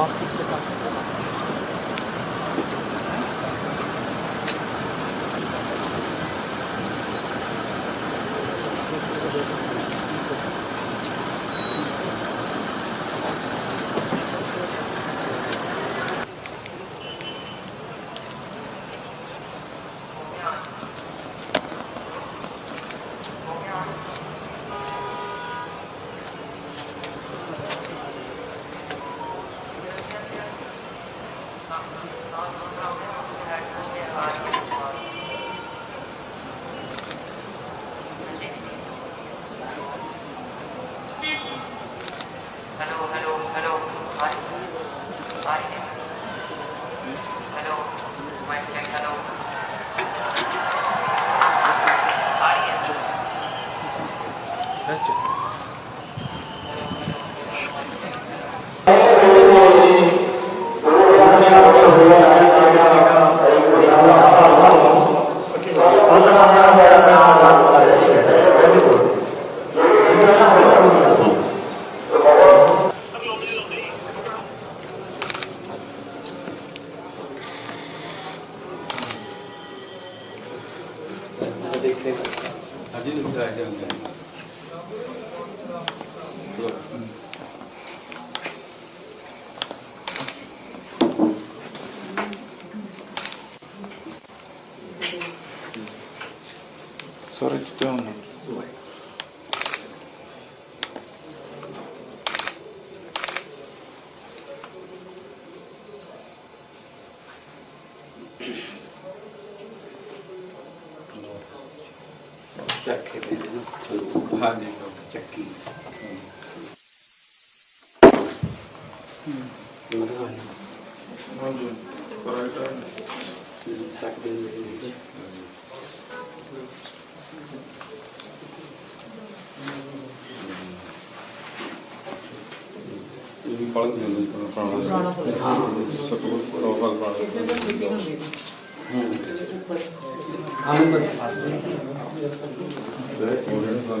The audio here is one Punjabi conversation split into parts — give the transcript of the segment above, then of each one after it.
어? すごい。それってどうなの？ਇਹ ਪੜ੍ਹ ਦਿੰਦੇ ਪੁਰਾਣਾ ਪੁਰਾਣਾ ਸਕੂਲ ਰੋਹਲ ਵਾਲਾ ਉਹਨੇ ਸਾਲ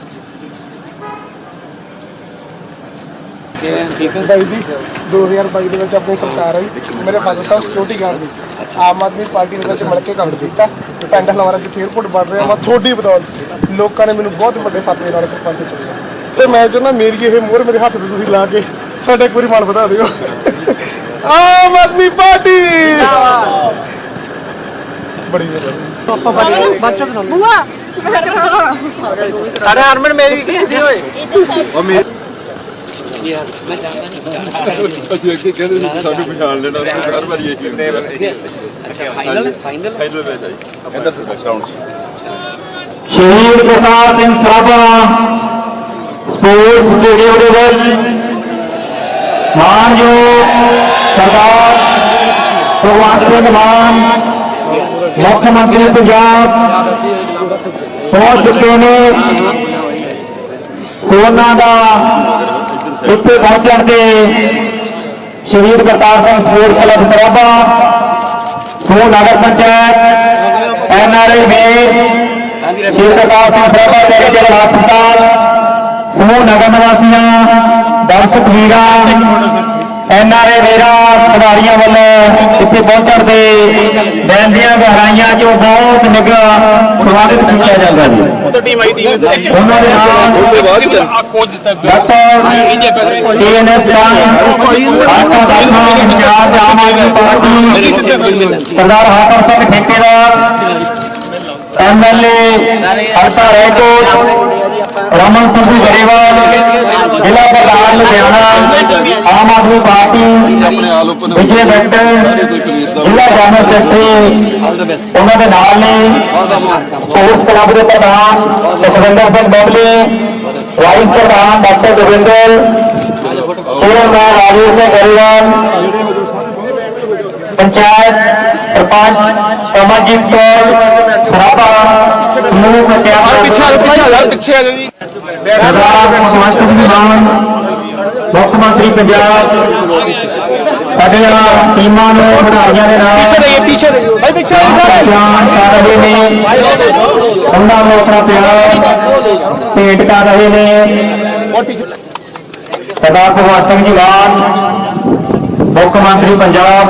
ਬਾਈ ਜੀ 2022 ਦੇ ਵਿੱਚ ਆਪਣੀ ਸਰਕਾਰ ਆਈ। ਮੇਰੇ ਫਾਦਰ ਸਾਹਿਬ ਸਿਕਿਉਰਿਟੀ ਗਾਰਡ ਨੇ। ਆਮ ਆਦਮੀ ਪਾਰਟੀ ਦੇ ਵਿੱਚ ਮਿਲ ਕੇ ਕੰਮ ਕੀਤਾ। ਪਿੰਡ ਹਲਵਾਰਾ ਜਿੱਥੇ 에어ਪੋਰਟ ਬਣ ਰਿਹਾ ਮੈਂ ਥੋੜੀ ਬਦੌਲਤ ਲੋਕਾਂ ਨੇ ਮੈਨੂੰ ਬਹੁਤ ਵੱਡੇ ਫਤਵੇ ਨਾਲ ਸਰਪੰਚ ਚੁਣਿਆ। ਤੇ ਮੈਂ ਚਾਹੁੰਦਾ ਮੇਰੀ ਇਹ ਮੋਹਰ ਮੇਰੇ ਹੱਥ ਤੇ ਤੁਸੀਂ ਲਾ ਕੇ ਸਾਡੇ ਇੱਕ ਵਾਰੀ ਮਾਣ ਵਧਾ ਦਿਓ। ਆਮ ਆਦਮੀ ਪਾਰਟੀ! ਬੜੀ ਵਧੀਆ ਪਾਪਾ ਬੜੀ ਬੱਚਾ ਬੁਆ। ਅਰੇ ਅਰਮਨ ਮੇਰੀ ਕਿਹਦੀ ਓਏ? ਉਹ ਮੇਰੀ ਜੀ ਹਾਂ ਮੈਂ ਜਾਣਦਾ ਅਸੀਂ ਅੱਗੇ ਕਹਿੰਦੇ ਸੀ ਸਾਨੂੰ ਪਛਾਣ ਲੈਣਾ ਅਸੀਂ ਹਰ ਵਾਰੀ ਇਹੀ ਹੁੰਦੇ ਆ। ਅੱਛਾ ਫਾਈਨਲ ਫਾਈਨਲ ਫਾਈਨਲ ਮੈਚ ਆਈ। ਇੱਧਰ ਸੀ ਗਰਾਊਂਡ 'ਚ ਸ਼ਹੀਦ ਪ੍ਰਤਾਪ ਸਿੰਘ ਸਰਾਭਾ ਸਪੋਰਟਸ ਸਟੇਡੀਅਮ ਦੇ ਵਿੱਚ ਮਾਨਯੋਗ ਸਰਦਾਰ ਭਗਵੰਤ ਸਿੰਘ ਮਾਨ ਮੁੱਖ ਮੰਤਰੀ ਪੰਜਾਬ ਪਹੁੰਚ ਚੁੱਕੇ ਨੇ। ਸੋਨਾ ਦਾ ਉੱਤੇ ਪਹੁੰਚਣ ਤੇ ਸ਼ਹੀਦ ਕਰਤਾਰ ਸਿੰਘ ਸਪੋਰਟਸ ਕਲੱਬ ਸਰਾਭਾ, ਸਮੂਹ ਨਗਰ ਪੰਚਾਇਤ, ਐਨ ਐਨਆਰਆਈ ਵੀਰ ਸ਼ਹੀਦ ਕਰਤਾਰ ਸਿੰਘ ਸਰਾਭਾ ਚੈਰੀਟੇਬਲ ਹਸਪਤਾਲ, ਸਮੂਹ ਨਗਰ ਨਿਵਾਸੀਆਂ, ਦਰਸ਼ਕ ਵੀਰਾਂ ਐਨਆਰਆਈ ਵੀਰਾਂ ਖਿਡਾਰੀਆਂ ਵੱਲੋਂ ਇੱਥੇ ਪਹੁੰਚਣ ਤੇ ਦਿਨ ਦੀਆਂ ਗਹਿਰਾਈਆਂ ਚੋਂ ਬਹੁਤ ਨਿੱਘਾ ਸਵਾਗਤ ਕੀਤਾ ਜਾਂਦਾ ਜੀ। ਉਹਨਾਂ ਦੇ ਨਾਲ ਡਾਕਟਰ ਟੀਐਨਐਸ ਆਸਾ ਦਾਸਾ ਪੰਜਾਬ ਆਮ ਆਦਮੀ ਪਾਰਟੀ ਸਰਦਾਰ ਹਾਕਮ ਸਿੰਘ ਠੇਕੇਦਾਰ ਐਮਐਲਏ ਹਰਤਾ ਰੈਕੋਟ ਰਮਨ ਸਿੰਘ ਗਰੇਵਾਲ, ਜ਼ਿਲ੍ਹਾ ਪ੍ਰਧਾਨ ਲੁਧਿਆਣਾ, ਆਮ ਆਦਮੀ ਪਾਰਟੀ, ਵਿਜੇ ਭੱਟ ਜ਼ਿਲ੍ਹਾ ਜਨਰਲ ਸੈਕਟਰੀ, ਉਹਨਾਂ ਦੇ ਨਾਲ ਨੇ, ਸਪੋਰਟਸ ਕਲੱਬ ਦੇ ਪ੍ਰਧਾਨ, ਸੁਖਵਿੰਦਰ ਸਿੰਘ ਬਬਲੇ ਵਾਈਸ ਪ੍ਰਧਾਨ ਡਾਕਟਰ ਜੋਗਿੰਦਰ ਚੇਅਰਮੈਨ ਰਾਜੇਸ਼ ਸਿੰਘ ਗਰੇਵਾਲ, ਪੰਚਾਇਤ ਕਮਲਜੀਤ ਕੌਰ ਸਰਾਭਾ ਸਮੂਹ ਪੰਚਾਇਤ ਪਿੱਛੇ ਪਿੱਛੇ ਆ ਜੀ। ਸਰਦਾਰ ਭਗਵੰਤ ਸਿੰਘ ਮਾਨ ਮੁੱਖ ਮੰਤਰੀ ਪੰਜਾਬ ਸਾਡੀਆਂ ਟੀਮਾਂ ਨੂੰ ਵਧਾਈਆਂ ਦੇ ਨਾਲ ਪਿੱਛੇ ਰਹੀਏ ਪਿੱਛੇ ਰਹੀਏ। ਭਾਈ ਪਿੱਛੇ ਜਾਨ ਕਰ ਰਹੇ ਨੇ। ਉਹਨਾਂ ਨੂੰ ਆਪਣਾ ਪਿਆਰ ਭੇਟ ਕਰ ਰਹੇ ਨੇ। ਸਰਦਾਰ ਭਗਵੰਤ ਸਿੰਘ ਜੀ ਮਾਨ ਮੁੱਖ ਮੰਤਰੀ ਪੰਜਾਬ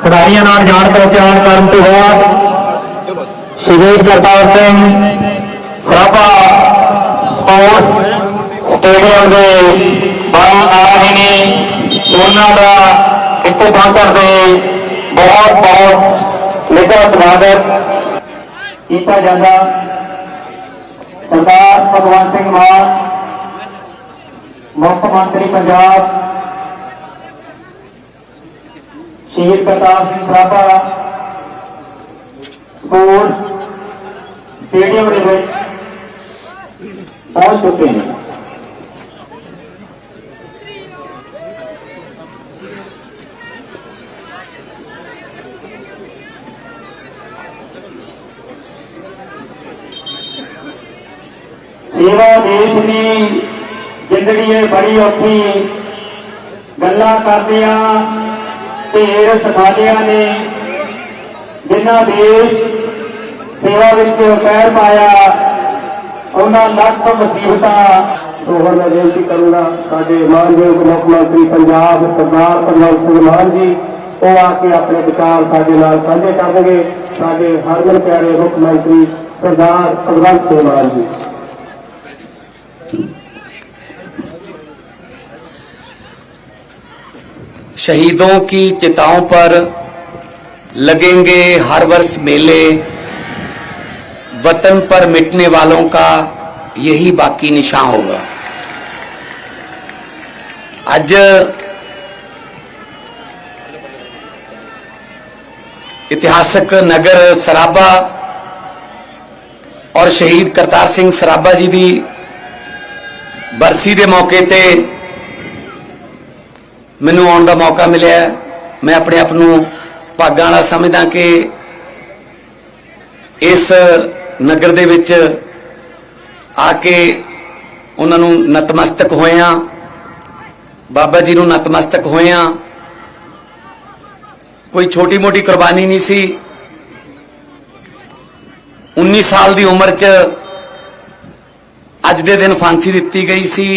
ਖਿਡਾਰੀਆਂ ਨਾਲ ਜਾਣ ਪਹਿਚਾਣ ਕਰਨ ਤੋਂ ਬਾਅਦ ਸ਼ਹੀਦ ਕਰਤਾਰ ਸਿੰਘ, ਸਰਾਭਾ ਸਪੋਰਟਸ ਸਟੇਡੀਅਮ ਦੇ ਬਾਹਰ ਆ ਰਹੇ ਨੇ। ਉਹਨਾਂ ਦਾ ਇੱਥੇ ਪਹੁੰਚਣ ਦੇ ਬਹੁਤ ਬਹੁਤ ਨਿੱਘਾ ਸਵਾਗਤ ਕੀਤਾ ਜਾਂਦਾ। ਸਰਦਾਰ ਭਗਵੰਤ ਸਿੰਘ ਮਾਨ, ਮੁੱਖ ਮੰਤਰੀ ਪੰਜਾਬ ਸ਼ਹੀਦ ਕਰਤਾਰ ਸਿੰਘ ਸਰਾਭਾ ਸਪੋਰਟਸ ਸਟੇਡੀਅਮ ਦੇ ਵਿੱਚ ਪਹੁੰਚ ਚੁੱਕੇ ਨੇ ਸੇਵਾ ਦੇਸ਼ ਦੀ ਜ਼ਿੰਦਗੀ ਹੈ ਬੜੀ ਔਖੀ ਗੱਲਾਂ ਕਰਦਿਆਂ ਢੇਰ ਸਖਾਲਿਆਂ ਨੇ ਜਿਨ੍ਹਾਂ ਦੇਸ਼ ਸੇਵਾ ਵਿੱਚ ਪੈਰ ਪਾਇਆ, ਉਹਨਾਂ ਲੱਖ ਮੁਸੀਬਤਾਂ ਸੋਹਣ ਮੈਂ ਬੇਨਤੀ ਕਰੂੰਗਾ ਸਾਡੇ ਮਾਨਯੋਗ ਮੁੱਖ ਮੰਤਰੀ ਪੰਜਾਬ ਸਰਦਾਰ ਭਗਵੰਤ ਸਿੰਘ ਮਾਨ ਜੀ, ਉਹ ਆ ਕੇ ਆਪਣੇ ਵਿਚਾਰ ਸਾਡੇ ਨਾਲ ਸਾਂਝੇ ਕਰਨਗੇ। ਸਾਡੇ ਹਰਮਨ ਪਿਆਰੇ ਮੁੱਖ ਮੰਤਰੀ ਸਰਦਾਰ ਭਗਵੰਤ ਸਿੰਘ ਮਾਨ ਜੀ। شہیدوں کی چتاؤں پر لگیں گے ہر ورس میلے۔ وطن پر مٹنے والوں کا یہی باقی نشان ہوگا۔ اج اتحاسک نگر ਸਰਾਬਾ اور شہید کرتار سنگھ ਸਰਾਬਾ جی دی برسی دے موقع تے ਮੈਨੂੰ ਆਉਣ ਦਾ ਮੌਕਾ ਮਿਲਿਆ। ਮੈਂ ਆਪਣੇ ਆਪ ਨੂੰ ਭਾਗਾਂ ਵਾਲਾ ਸਮਝਦਾ ਕਿ ਇਸ ਨਗਰ ਦੇ ਵਿੱਚ ਆ ਕੇ ਉਹਨਾਂ ਨੂੰ ਨਤਮਸਤਕ ਹੋਇਆਂ, ਬਾਬਾ ਜੀ ਨੂੰ ਨਤਮਸਤਕ ਹੋਇਆਂ, ਕੋਈ ਛੋਟੀ ਮੋਟੀ ਕੁਰਬਾਨੀ ਨਹੀਂ ਸੀ। 19 ਸਾਲ ਦੀ ਉਮਰ 'ਚ ਅੱਜ ਦੇ ਦਿਨ ਫਾਂਸੀ ਦਿੱਤੀ ਗਈ ਸੀ।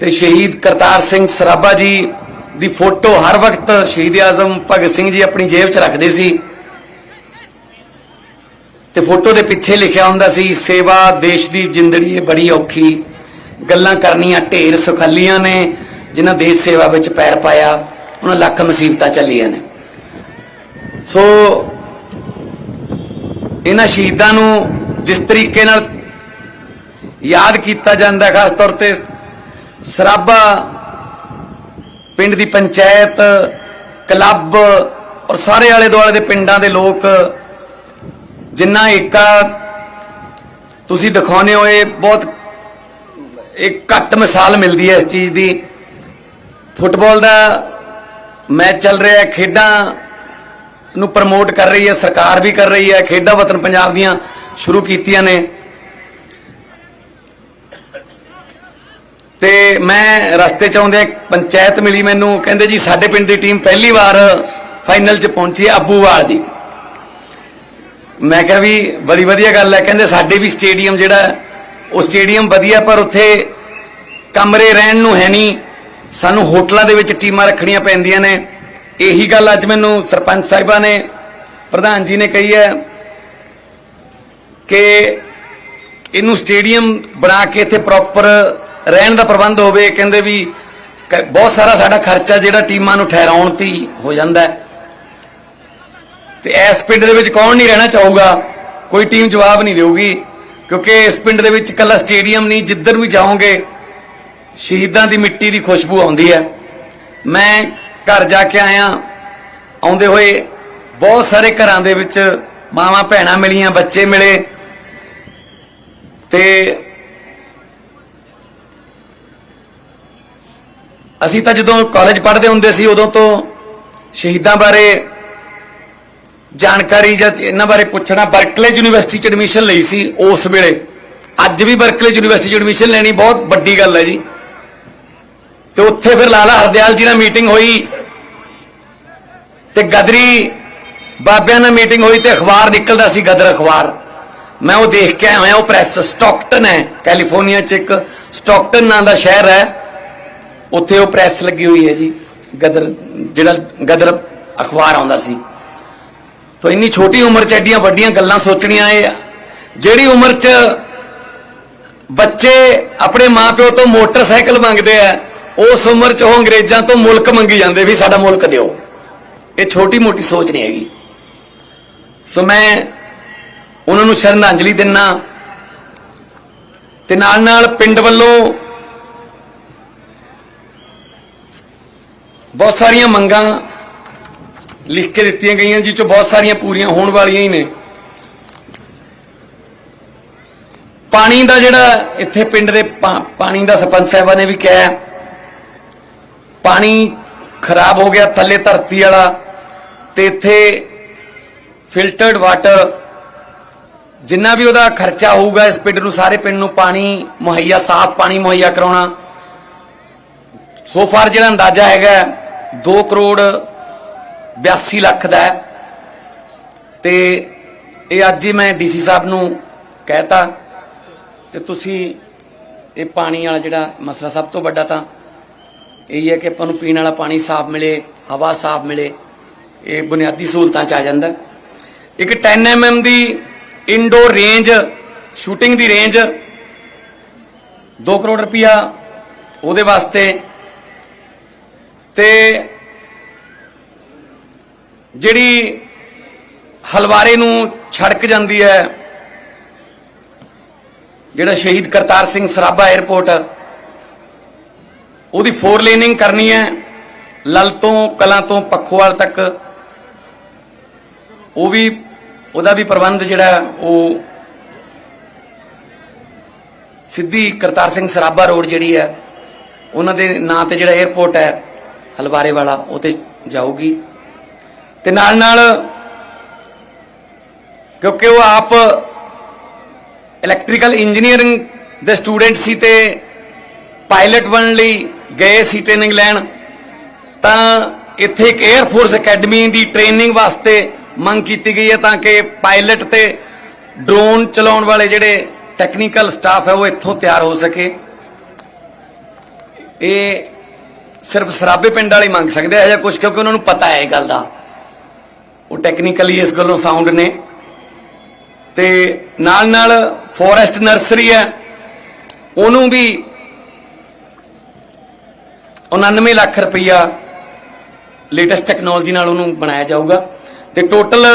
ਤੇ ਸ਼ਹੀਦ ਕਰਤਾਰ ਸਿੰਘ ਸਰਾਭਾ ਜੀ ਦੀ ਫੋਟੋ ਹਰ ਵਕਤ ਸ਼ਹੀਦ ਆਜ਼ਮ ਭਗਤ ਸਿੰਘ ਜੀ ਆਪਣੀ ਜੇਬ 'ਚ ਰੱਖਦੇ ਸੀ। ਤੇ ਫੋਟੋ ਦੇ ਪਿੱਛੇ ਲਿਖਿਆ ਹੁੰਦਾ ਸੀ, ਸੇਵਾ ਦੇਸ਼ ਦੀ ਜ਼ਿੰਦਗੀ ਹੈ ਬੜੀ ਔਖੀ, ਗੱਲਾਂ ਕਰਨੀਆਂ ਢੇਰ ਸੁਖੱਲੀਆਂ ਨੇ, ਜਿਨ੍ਹਾਂ ਦੇਸ਼ ਸੇਵਾ ਵਿੱਚ ਪੈਰ ਪਾਇਆ, ਉਹਨਾਂ ਲੱਖ ਮੁਸੀਬਤਾਂ ਚੱਲੀਆਂ ਨੇ। ਸੋ ਇਹਨਾਂ ਸ਼ਹੀਦਾਂ ਨੂੰ ਜਿਸ ਤਰੀਕੇ ਨਾਲ ਯਾਦ ਕੀਤਾ ਜਾਂਦਾ, ਖਾਸ ਤੌਰ ਤੇ ਸਰਾਭਾ ਪਿੰਡ ਦੀ ਪੰਚਾਇਤ, ਕਲੱਬ ਔਰ ਸਾਰੇ ਆਲੇ ਦੁਆਲੇ ਦੇ ਪਿੰਡਾਂ ਦੇ ਲੋਕ ਜਿੰਨਾ ਏਕਾ ਤੁਸੀਂ ਦਿਖਾਉਨੇ ਹੋ, ਇਹ ਬਹੁਤ ਇੱਕ ਘੱਟ ਮਿਸਾਲ ਮਿਲਦੀ ਹੈ ਇਸ ਚੀਜ਼ ਦੀ। ਫੁੱਟਬਾਲ ਦਾ ਮੈਚ ਚੱਲ ਰਿਹਾ ਹੈ, ਖੇਡਾਂ ਨੂੰ ਪ੍ਰਮੋਟ ਕਰ ਰਹੀ ਹੈ, ਸਰਕਾਰ ਵੀ ਕਰ ਰਹੀ ਹੈ, ਖੇਡਾਂ ਵਤਨ ਪੰਜਾਬ ਦੀਆਂ ਸ਼ੁਰੂ ਕੀਤੀਆਂ ਨੇ। ਤੇ ਮੈਂ ਰਸਤੇ ਚ ਆਉਂਦੇ ਪੰਚਾਇਤ ਮਿਲੀ ਮੈਨੂੰ, ਕਹਿੰਦੇ ਜੀ ਸਾਡੇ ਪਿੰਡ ਦੀ ਟੀਮ ਪਹਿਲੀ ਵਾਰ ਫਾਈਨਲ ਚ ਪਹੁੰਚੀ ਹੈ ਅੱਬੂਵਾਲ ਦੀ। ਮੈਂ ਕਿਹਾ ਵੀ ਬੜੀ ਵਧੀਆ ਗੱਲ ਹੈ, ਕਹਿੰਦੇ ਸਾਡੇ ਵੀ ਸਟੇਡੀਅਮ ਜਿਹੜਾ ਉਹ ਸਟੇਡੀਅਮ ਵਧੀਆ, ਪਰ ਉੱਥੇ ਕਮਰੇ ਰਹਿਣ ਨੂੰ ਹੈ ਨਹੀਂ। ਸਾਨੂੰ ਹੋਟਲਾਂ ਦੇ ਵਿੱਚ ਟੀਮਾਂ ਰੱਖਣੀਆਂ ਪੈਂਦੀਆਂ ਨੇ। ਇਹੀ ਗੱਲ ਅੱਜ ਮੈਨੂੰ ਸਰਪੰਚ ਸਾਹਿਬਾਂ ਨੇ, ਪ੍ਰਧਾਨ ਜੀ ਨੇ ਕਹੀ ਹੈ ਕਿ ਇਹਨੂੰ ਸਟੇਡੀਅਮ ਬਣਾ ਕੇ ਇੱਥੇ ਪ੍ਰੋਪਰ ਰਹਿਣ ਦਾ ਪ੍ਰਬੰਧ ਹੋਵੇ, ਕਹਿੰਦੇ ਵੀ ਬਹੁਤ ਸਾਰਾ ਸਾਡਾ ਖਰਚਾ ਜਿਹੜਾ ਟੀਮਾਂ ਨੂੰ ਠਹਿਰਾਉਣ ਤੇ ਹੀ ਹੋ ਜਾਂਦਾ ਹੈ। ਤੇ ਇਸ ਪਿੰਡ ਦੇ ਵਿੱਚ ਕੌਣ ਨਹੀਂ ਰਹਿਣਾ ਚਾਹੂਗਾ? ਕੋਈ ਟੀਮ ਜਵਾਬ ਨਹੀਂ ਦੇਊਗੀ, ਕਿਉਂਕਿ ਇਸ ਪਿੰਡ ਦੇ ਵਿੱਚ ਕੱਲਾ ਸਟੇਡੀਅਮ ਨਹੀਂ, ਜਿੱਧਰ ਵੀ ਜਾਓਗੇ, ਸ਼ਹੀਦਾਂ ਦੀ ਮਿੱਟੀ ਦੀ ਖੁਸ਼ਬੂ ਆਉਂਦੀ ਹੈ। ਮੈਂ ਘਰ ਜਾ ਕੇ ਆਇਆ, ਆਉਂਦੇ ਹੋਏ ਬਹੁਤ ਸਾਰੇ ਘਰਾਂ ਦੇ ਵਿੱਚ ਮਾਵਾਂ ਭੈਣਾਂ ਮਿਲੀਆਂ, ਬੱਚੇ ਮਿਲੇ। ਤੇ ਅਸੀਂ ਤਾਂ ਜਦੋਂ ਕਾਲਜ ਪੜ੍ਹਦੇ ਹੁੰਦੇ ਸੀ, ਉਦੋਂ ਤੋਂ ਸ਼ਹੀਦਾਂ ਬਾਰੇ ਜਾਣਕਾਰੀ ਜਾਂ ਇਹਨਾਂ ਬਾਰੇ ਪੁੱਛਣਾ ਬਰਕਲੇ ਯੂਨੀਵਰਸਿਟੀ ਚ ਐਡਮਿਸ਼ਨ ਲਈ ਸੀ ਉਸ ਵੇਲੇ। ਅੱਜ ਵੀ ਬਰਕਲੇ ਯੂਨੀਵਰਸਿਟੀ ਚ ਐਡਮਿਸ਼ਨ ਲੈਣੀ ਬਹੁਤ ਵੱਡੀ ਗੱਲ ਹੈ ਜੀ। ਤੇ ਉੱਥੇ ਫਿਰ ਲਾਲਾ ਹਰਦਿਆਲ ਜੀ ਨਾਲ ਮੀਟਿੰਗ ਹੋਈ ਤੇ ਗਦਰੀ ਬਾਬਿਆਂ ਨਾਲ ਮੀਟਿੰਗ ਹੋਈ ਤੇ ਅਖਬਾਰ ਨਿਕਲਦਾ ਸੀ ਗਦਰ ਅਖਬਾਰ। ਮੈਂ ਉਹ ਦੇਖ ਕੇ ਆਇਆ, ਉਹ ਪ੍ਰੈਸ ਸਟਾਕਟਨ ਹੈ ਕੈਲੀਫੋਰਨੀਆ ਚ ਇੱਕ ਸਟਾਕਟਨ ਨਾਂ ਦਾ ਸ਼ਹਿਰ ਹੈ। ਉੱਥੇ ਉਹ ਪ੍ਰੈਸ ਲੱਗੀ ਹੋਈ ਹੈ ਜੀ। ਗਦਰ ਜਿਹੜਾ ਗਦਰ ਅਖਬਾਰ ਆਉਂਦਾ ਸੀ। ਤਾਂ ਇੰਨੀ ਛੋਟੀ ਉਮਰ ਚ ਐਡੀਆਂ ਵੱਡੀਆਂ ਗੱਲਾਂ ਸੋਚਣੀਆਂ ਇਹ। ਜਿਹੜੀ ਉਮਰ ਚ ਬੱਚੇ ਆਪਣੇ ਮਾਪਿਓ ਤੋਂ ਮੋਟਰਸਾਈਕਲ ਮੰਗਦੇ ਆ, ਉਸ ਉਮਰ ਚ ਉਹ ਅੰਗਰੇਜ਼ਾਂ ਤੋਂ ਮੁਲਕ ਮੰਗੀ ਜਾਂਦੇ ਵੀ ਸਾਡਾ ਮੁਲਕ ਦਿਓ। ਇਹ ਛੋਟੀ ਮੋਟੀ ਸੋਚ ਨਹੀਂ ਹੈਗੀ। ਸੋ ਮੈਂ ਉਹਨਾਂ ਨੂੰ ਸ਼ਰਧਾਂਜਲੀ ਦਿੰਨਾ। ਤੇ ਨਾਲ ਨਾਲ ਪਿੰਡ ਵੱਲੋਂ ਬਹੁਤ ਸਾਰੀਆਂ ਮੰਗਾਂ ਲਿਖ ਕੇ ਦਿੱਤੀਆਂ ਗਈਆਂ ਜਿਸ ਚੋਂ ਬਹੁਤ ਸਾਰੀਆਂ ਪੂਰੀਆਂ ਹੋਣ ਵਾਲੀਆਂ ਹੀ ਨੇ। ਪਾਣੀ ਦਾ ਜਿਹੜਾ ਇੱਥੇ ਪਿੰਡ ਦੇ ਪਾ- ਪਾਣੀ ਦਾ ਸਰਪੰਚ ਸਾਹਿਬਾਂ ਨੇ ਵੀ ਕਿਹਾ, ਪਾਣੀ ਖਰਾਬ ਹੋ ਗਿਆ, ਥੱਲੇ ਧਰਤੀ ਵਾਲਾ, ਤੇ ਇੱਥੇ ਫਿਲਟਰਡ ਵਾਟਰ, ਜਿੰਨਾ ਵੀ ਉਹਦਾ ਖਰਚਾ ਹੋਊਗਾ ਇਸ ਪਿੰਡ ਨੂੰ, ਸਾਰੇ ਪਿੰਡ ਨੂੰ ਪਾਣੀ ਮੁਹੱਈਆ, ਸਾਫ਼ ਪਾਣੀ ਮੁਹੱਈਆ ਕਰਾਉਣਾ ਸੋ ਫਾਰ ਜਿਹੜਾ ਅੰਦਾਜ਼ਾ ਹੈਗਾ 2 ਕਰੋੜ 82 ਲੱਖ ਦਾ ਹੈ ਤੇ ਇਹ ਅੱਜ ਹੀ ਮੈਂ ਡੀਸੀ ਸਾਹਿਬ ਨੂੰ ਕਹਿਤਾ, ਤੇ ਤੁਸੀਂ ਇਹ ਪਾਣੀ ਵਾਲਾ ਜਿਹੜਾ ਮਸਲਾ ਸਭ ਤੋਂ ਵੱਡਾ ਤਾਂ ਇਹ ਹੈ ਕਿ ਆਪਾਂ ਨੂੰ ਪੀਣ ਵਾਲਾ ਪਾਣੀ ਸਾਫ਼ ਮਿਲੇ, ਹਵਾ ਸਾਫ਼ ਮਿਲੇ, ਇਹ ਬੁਨਿਆਦੀ ਸਹੂਲਤਾਂ ਚ ਆ ਜਾਂਦਾ ਹੈ। ਇੱਕ 10 mm ਦੀ ਇਨਡੋਰ ਰੇਂਜ ਸ਼ੂਟਿੰਗ ਦੀ ਰੇਂਜ 2 ਕਰੋੜ ਰੁਪਇਆ ਉਹਦੇ ਵਾਸਤੇ ਤੇ ਜਿਹੜੀ ਹਲਵਾਰੇ ਨੂੰ ਛੜਕ ਜਾਂਦੀ ਹੈ, ਜਿਹੜਾ ਸ਼ਹੀਦ ਕਰਤਾਰ ਸਿੰਘ ਸਰਾਭਾ 에ਅਰਪੋਰਟ ਉਹਦੀ ਫੋਰ ਲੇਨਿੰਗ ਕਰਨੀ ਹੈ, ਲਲ ਤੋਂ ਕਲਾਂ ਤੋਂ ਪੱਖੋਵਾਲ ਤੱਕ। ਉਹ ਵੀ, ਉਹਦਾ ਵੀ ਪ੍ਰਬੰਧ ਜਿਹੜਾ ਉਹ ਸਿੱਧੀ ਕਰਤਾਰ ਸਿੰਘ ਸਰਾਭਾ ਰੋਡ ਜਿਹੜੀ ਹੈ, ਉਹਨਾਂ ਦੇ ਨਾਂ ਤੇ ਜਿਹੜਾ 에ਅਰਪੋਰਟ ਹੈ ਹਲਵਾਰੇ ਵਾਲਾ ਉਹ ਤੇ ਜਾਊਗੀ। ਤੇ ਨਾਲ ਨਾਲ ਕਿਉਂਕਿ ਉਹ ਆਪ ਇਲੈਕਟ੍ਰੀਕਲ ਇੰਜੀਨੀਅਰਿੰਗ ਦੇ ਸਟੂਡੈਂਟ ਸੀ ਤੇ ਪਾਇਲਟ ਬਣਨ ਲਈ ਗਏ ਸੀ ਟ੍ਰੇਨਿੰਗ ਲੈਣ, ਤਾਂ ਇੱਥੇ ਇੱਕ 에ਅਰ ਫੋਰਸ ਅਕੈਡਮੀ ਦੀ ਟ੍ਰੇਨਿੰਗ ਵਾਸਤੇ ਮੰਗ ਕੀਤੀ ਗਈ ਹੈ ਤਾਂ ਕਿ ਪਾਇਲਟ ਤੇ ਡਰੋਨ ਚਲਾਉਣ ਵਾਲੇ ਜਿਹੜੇ ਟੈਕਨੀਕਲ ਸਟਾਫ ਹੈ ਉਹ ਇੱਥੋਂ ਤਿਆਰ ਹੋ ਸਕੇ। ਇਹ ਸਿਰਫ ਸਰਾਬੇ ਪਿੰਡ ਵਾਲੇ ਮੰਗ ਸਕਦੇ ਆ ਜਾਂ ਕੁਝ ਕਿਉਂਕਿ ਉਹਨਾਂ ਨੂੰ ਪਤਾ ਹੈ ਇਹ ਗੱਲ ਦਾ। ਉਹ ਟੈਕਨੀਕਲੀ ਇਸ ਗੱਲੋਂ ਸਾਊਂਡ ਨੇ। ਤੇ ਨਾਲ ਨਾਲ ਫੋਰੈਸਟ ਨਰਸਰੀ ਹੈ, ਉਹਨੂੰ ਵੀ 99 ਲੱਖ ਰੁਪਈਆ ਲੇਟੈਸਟ ਟੈਕਨੋਲੋਜੀ ਨਾਲ ਉਹਨੂੰ ਬਣਾਇਆ ਜਾਊਗਾ। ਤੇ ਟੋਟਲ